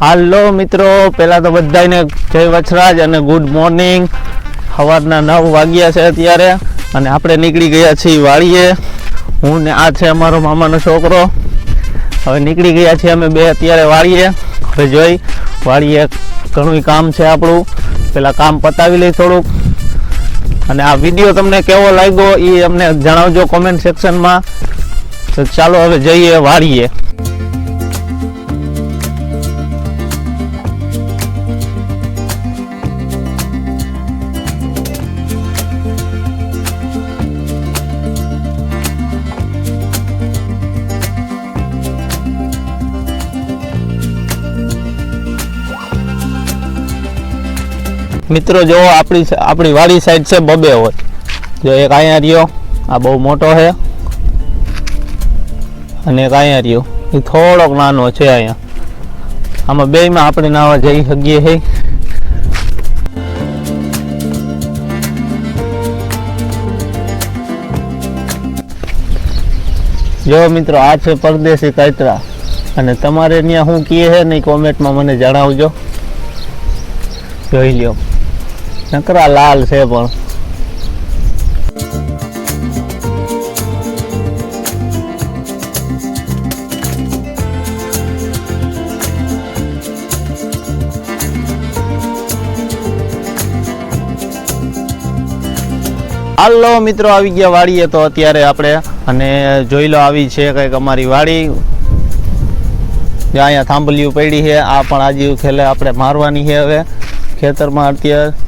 હાલો મિત્રો, પહેલાં તો બધાને જય વછરાજ અને ગુડ મોર્નિંગ સવારના નવ વાગ્યા છે અત્યારે અને આપણે નીકળી ગયા છીએ વાળીએ હું ને આ છે અમારો મામાનો છોકરો. હવે નીકળી ગયા છીએ અમે બે અત્યારે વાળીએ હવે જોઈ વાળીએ ઘણું કામ છે આપણું. પેલા કામ પતાવી લઈ થોડુંક. અને આ વીડિયો તમને કેવો લાગ્યો એ અમને જણાવજો કોમેન્ટ સેક્શનમાં તો ચાલો હવે જઈએ વાડીએ. મિત્રો, જો આપણી આપણી વાડી સાઈડ છે બબે હોય જો એક અહીંયા રહ્યો, આ બહુ મોટો છે. અને એક અહીંયા રહ્યો. એ થોડોક નાનો છે અહીંયા. આમાં બેયમાં આપણે નાવા જઈ શકીએ છીએ. જો મિત્રો, આ છે પરદેશી કાતરા અને તમારે ત્યાં શું કહે છે ને કોમેન્ટમાં મને જણાવજો. જોઈ લ્યો. નકરા લાલ છે પણ. હાલો મિત્રો, આવી ગયા વાડીએ તો અત્યારે આપણે. અને જોઈ લો, આવી છે કંઈક અમારી વાડી. જ્યાં અહીંયા થાંભલીઓ પડી છે. આ પણ આજે ખેલે આપણે મારવાની છે હવે ખેતરમાં અત્યારે.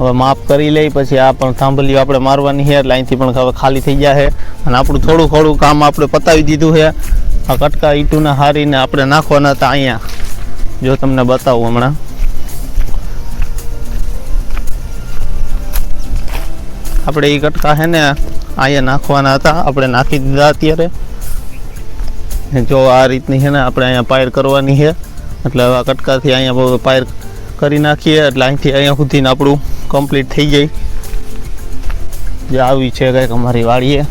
હવે માફ કરી લઈ પછી આ પણ થાંભલીઓ આપણે મારવાની છે, એટલે અહીંથી પણ હવે ખાલી થઈ ગયા છે. અને આપણું થોડું થોડું કામ આપણે પતાવી દીધું છે. આ કટકા ઈટુને હારીને આપણે નાખવાના હતા અહીંયા. જો તમને બતાવું હમણાં. આપણે એ કટકા છે ને અહીંયા નાખવાના હતા. આપણે નાખી દીધા અત્યારે. જો આ રીતની છે ને આપણે અહીંયા પાયર કરવાની છે. એટલે આ કટકાથી અહીંયા પાયર કરી નાખીએ, એટલે અહીંથી અહીંયા સુધીને આપણું કમ્પ્લીટ થઈ ગઈ. જે આવી છે કંઈક અમારી વાડીએ.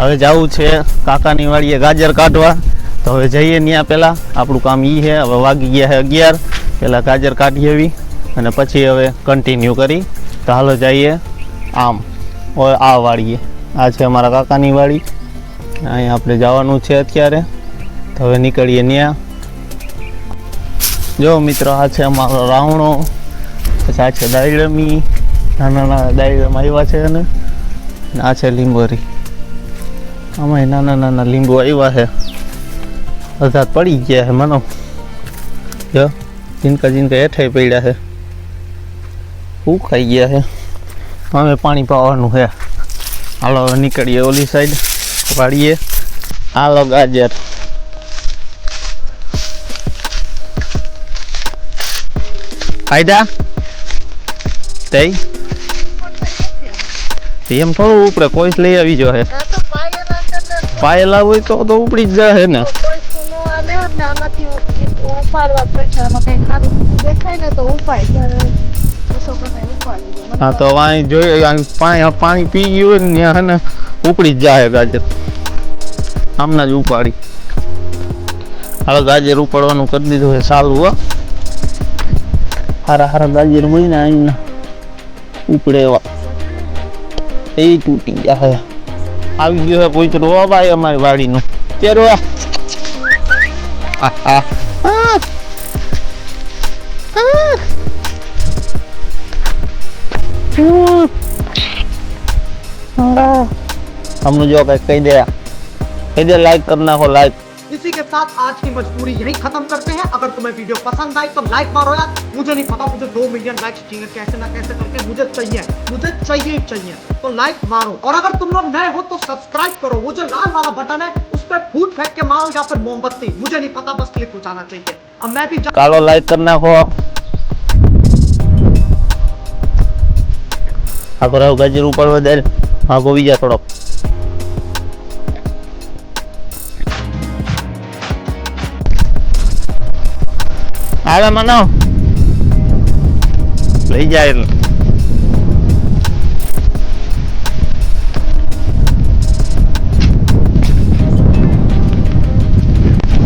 હવે જવું છે કાકાની વાડીએ ગાજર કાઢવા. તો હવે જઈએ ત્યાં પહેલાં આપણું કામ એ છે, હવે વાગી ગયા છે અગિયાર. પહેલાં ગાજર કાઢી આવી અને પછી હવે કન્ટિન્યુ કરી. તો હાલો જઈએ આમ. આ વાડીએ. આ છે અમારા કાકાની વાડી. અહીંયા આપણે જવાનું છે અત્યારે. તો હવે નીકળીએ ત્યાં જો મિત્રો, આ છે અમારો રાવણો, પછી આ છે દાયડમી, નાના નાના દાયડમ આવ્યા છે અને આ છે લીંબોરી. આમાં નાના નાના લીંબુ આવ્યા છે. બધા પડી ગયા છે મનો. જો જીનકા જીનકા હેઠાઈ પડ્યા છે. ઉખાઈ ગયા છે. અમે પાણી પાવાનું છે. હાલો નીકળીએ ઓલી સાઈડ વાળીએ. હાલો ગાજર. ફાયદા તઈ એમ થોડું ઉપડે કોઈ લઈ આવી જો હે. પાયેલા હોય તો તો ઉપડી જ જાય ને. હા તો અહીં જોઈ પાણી પાણી પી ગયું હોય ને ત્યાં હે ને ઉપડી જ જાય ગાજર. આમના જ ઉપાડી. હાલો ગાજર ઉપાડવાનું કરી દીધું છે સારું હો. હારા હારા ગાજર મળીને અહીં ઉપડે એવા એ તૂટી ગયા આવી ગયો છે કોઈ તો ભાઈ અમારી વાડીનું ત્યારે આ આ આ આ हमने जो कह कह दिया कह दिया लाइक करना हो लाइक इसी के साथ आज की मजबूरी यही खत्म करते हैं अगर तुम्हें वीडियो पसंद आई तो लाइक मारो यार मुझे नहीं पता मुझे दो मिलियन लाइक्स चाहिए कैसे ना कैसे करके मुझे चाहिए मुझे चाहिए ही चाहिए तो लाइक मारो और अगर तुम लोग नए हो तो सब्सक्राइब करो वो जो लाल वाला बटन है उस पर फूट फेंक के मारो या फिर मोमबत्ती मुझे नहीं पता बस क्लिक हो जाना चाहिए अब मैं भी जा... कालो लाइक करना हो આખો રાવ ગાજર ઉપાડવા દે આખો બીજા થોડો આવે મનો લઈ જાય એટલે.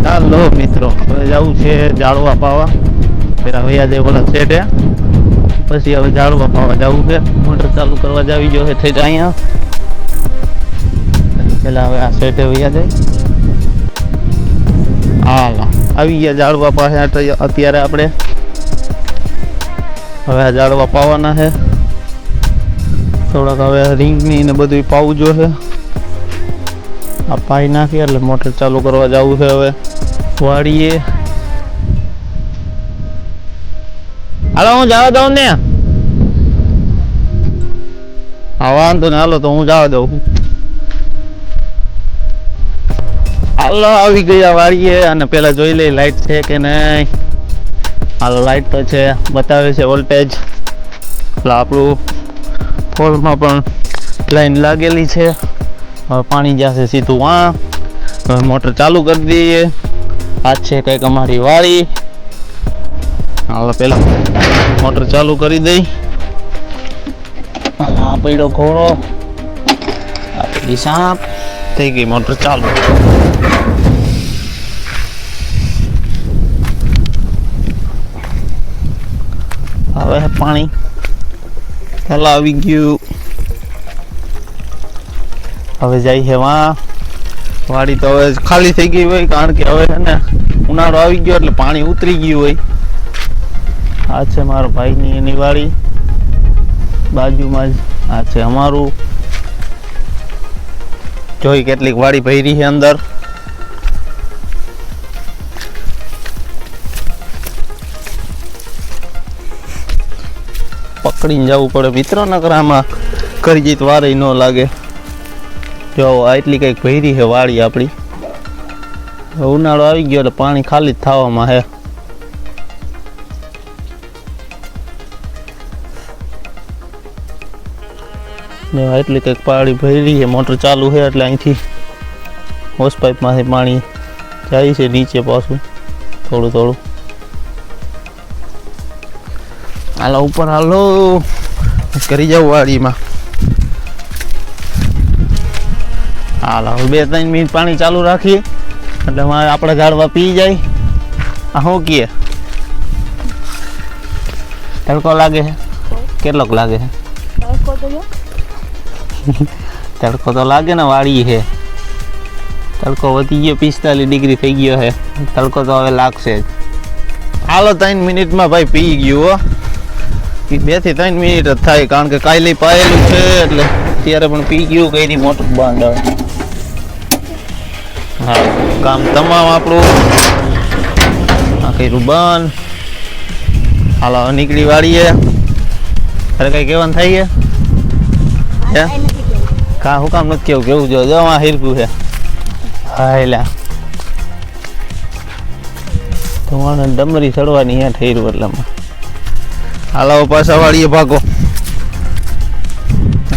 ચાલો મિત્રો, હવે જવું છે જાળવા પાવા. પેલા વૈયા દે ઓલા સેટે પછી હવે જાળવા પાવા જવું છે. મોટર ચાલુ કરવા જાવી જો છે થઈ અહીંયા. પેલા હવે આ સેટે ભૈયા જાય હાલા. આવી ગયા ઝાડવા પાસે. અત્યારે આપણે હવે આ જાળવા પાવાના છે. થોડાક હવે રિંગની ને બધું પાવું જોશે આ પાઈ નાખી એટલે મોટર ચાલુ કરવા જવું છે હવે. વાળીએ હાલો, હું જવા દઉં ને. હા વાંધો ને, હાલો તો હું જવા દઉં. હાલો, આવી ગયા વાળીએ અને પેલા જોઈ લઈ લાઈટ છે કે નહીં. હાલો લાઈટ તો છે, બતાવે છે વોલ્ટેજ એટલે આપણું ફોલમાં પણ લાઈન લાગેલી છે. હવે પાણી જશે સીધું આ. હવે મોટર ચાલુ કરી દઈએ. આ છે કંઈક અમારી વાળી. હાલો, પેલા મોટર ચાલુ કરી દઈ. આ પડ્યો ઘોડો. આ પેલી સાપ. થઈ ગઈ મોટર ચાલુ. હવે પાણી ચાલો આવી ગયું. હવે જાય છે વા. વાડી તો હવે ખાલી થઈ ગઈ હોય, કારણ કે હવે છે ને ઉનાળો આવી ગયો એટલે પાણી ઉતરી ગયું હોય. આ છે મારો ભાઈની એની વાડી. બાજુમાં જ આ છે અમારું. જોઈ કેટલીક વાડી ભરી છે અંદર. પકડીને જવું પડે. મિત્રોના નકર આમાં કરી જીત વારે ન લાગે. જો આટલી કંઈક ભરી છે વાડી આપણી. ઉનાળો આવી ગયો એટલે પાણી ખાલી જ થવામાં ને એટલી કંઈક પાણી ભરી છે. મોટર ચાલુ છે એટલે અહીંથી હોસ પાઇપમાંથી પાણી જાય છે નીચે પાછું, થોડું થોડું. હાલો ઉપર હાલો કરી જાઉં વાડીમાં હાલ બે ત્રણ મિનિટ પાણી ચાલુ રાખીએ એટલે મારે આપણે ઝાડવા પી જાય આ શું કીએ તડકો લાગે છે કેટલોક લાગે છે તડકો તો લાગે ને વાળી છે તડકો વધી ગયો પિસ્તાલીસ ડિગ્રી થઈ ગયો છે તડકો તો હવે લાગશે જ હાલો ત્રણ મિનિટમાં ભાઈ પી ગયું હો બેથી ત્રણ મિનિટ જ થાય, કારણ કે કાલે પાયેલું છે એટલે ત્યારે પણ પી ગયું કઈ બાંધ આવે હા, કામ તમામ આપણું. આ કર્યું બંધ હાલો નીકળી વાળીએ. અરે કઈ કહેવાનું થાય હે? કા હું કામ નથી કેવું કેવું જો જવા હિરકું છે. હા એલા તમારે ડમરી ચડવાની હે રહ્યું એટલામાં હાલો પાછા વાળીએ ભાગો.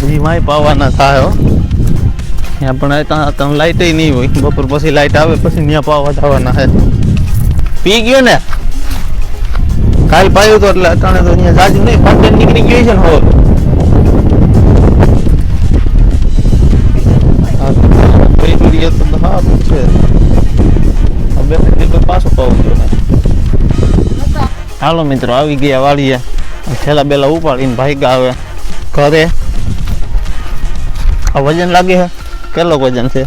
હજી માય પાવાના થાય ત્યાં પણ તમે લાઇટ નહીં હોય. બપોર પછી લાઇટ આવે પછી ત્યાં પાવા જવાના છે. પી ગયો ને? કાલ પાયું તો એટલે અટાણે તો અહીંયા જાજુ નહીં ફાઉન્ટેન નીકળી ગઈ છે ને હો હા, છે. હવે પછી પાવું હાલો મિત્રો આવી ગયા વાળીએ. છેલ્લા બેલા ઉપાડીને ભાઈ આવે ઘરે આ વજન લાગે છે કેટલો વજન છે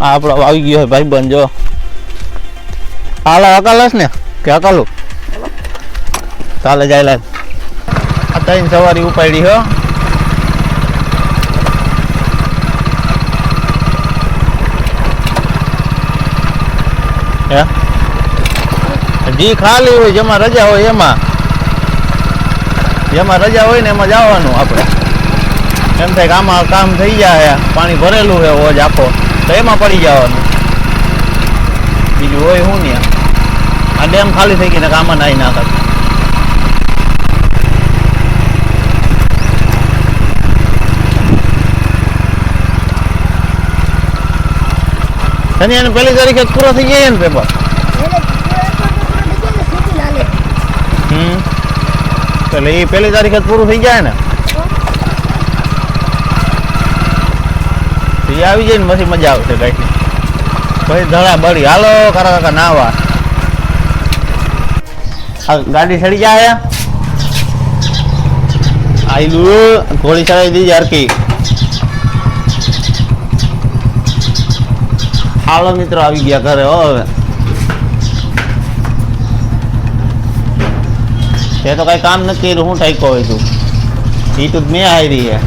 આ આપણો આવી ગયો છે ભાઈ બંધ જો હાલો અકાલસ ને કે અકાલું ચાલે જાય લાગ આ ત્રણ સવારી ઉપાડી હો હે જી ખાલી હોય જેમાં રજા હોય એમાં જેમાં રજા હોય ને એમાં જવાનું આપણે. એમ થાય કે આમાં કામ થઈ જાય, પાણી ભરેલું છે, હોજ આખો તો એમાં પડી જવાનું. બીજું હોય શું ને? આ ડેમ ખાલી થઈ ગઈને કામ નાઈ નાખત શનિ એને પહેલી તારીખે પૂરો થઈ જાય ને પેપર? એટલે એ પહેલી તારીખે પૂરું થઈ જાય ને? એ આવી જાય ને, પછી મજા આવશે કઈ પછી ધડા બળી. હાલો, કાકા કાકા, નાવા. ગાડી સડી જાય આયલું ઘોડી ચડાવી દીધી હરકી હાલો મિત્રો, આવી ગયા ઘરે હો હવે. તે તો કઈ કામ નથી હું ટાઈકો હોય તું ઈ તો મેં આવી હે